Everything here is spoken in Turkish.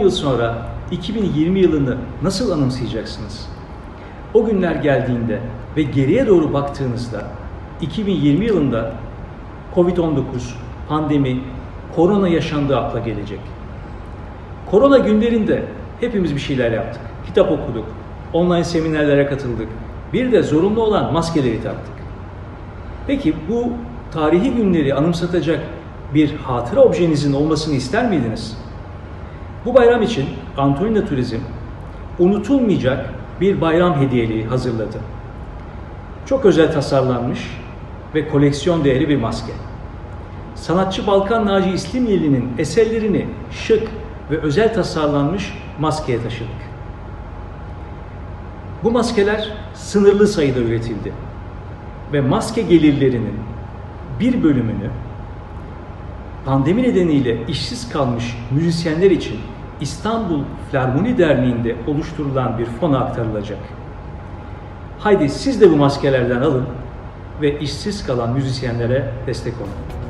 yıl sonra 2020 yılını nasıl anımsayacaksınız? O günler geldiğinde ve geriye doğru baktığınızda 2020 yılında Covid-19, pandemi, korona yaşandığı akla gelecek. Korona günlerinde hepimiz bir şeyler yaptık. Kitap okuduk, online seminerlere katıldık. Bir de zorunlu olan maskeleri taktık. Peki bu tarihi günleri anımsatacak bir hatıra objenizin olmasını ister miydiniz? Bu bayram için Antonina Turizm unutulmayacak bir bayram hediyeliği hazırladı. Çok özel tasarlanmış ve koleksiyon değeri bir maske. Sanatçı Balkan Naci İslimyeli'nin eserlerini şık ve özel tasarlanmış maskeye taşıdık. Bu maskeler sınırlı sayıda üretildi ve maske gelirlerinin bir bölümünü pandemi nedeniyle işsiz kalmış müzisyenler için İstanbul Filarmoni Derneği'nde oluşturulan bir fona aktarılacak. Haydi siz de bu maskelerden alın ve işsiz kalan müzisyenlere destek olun.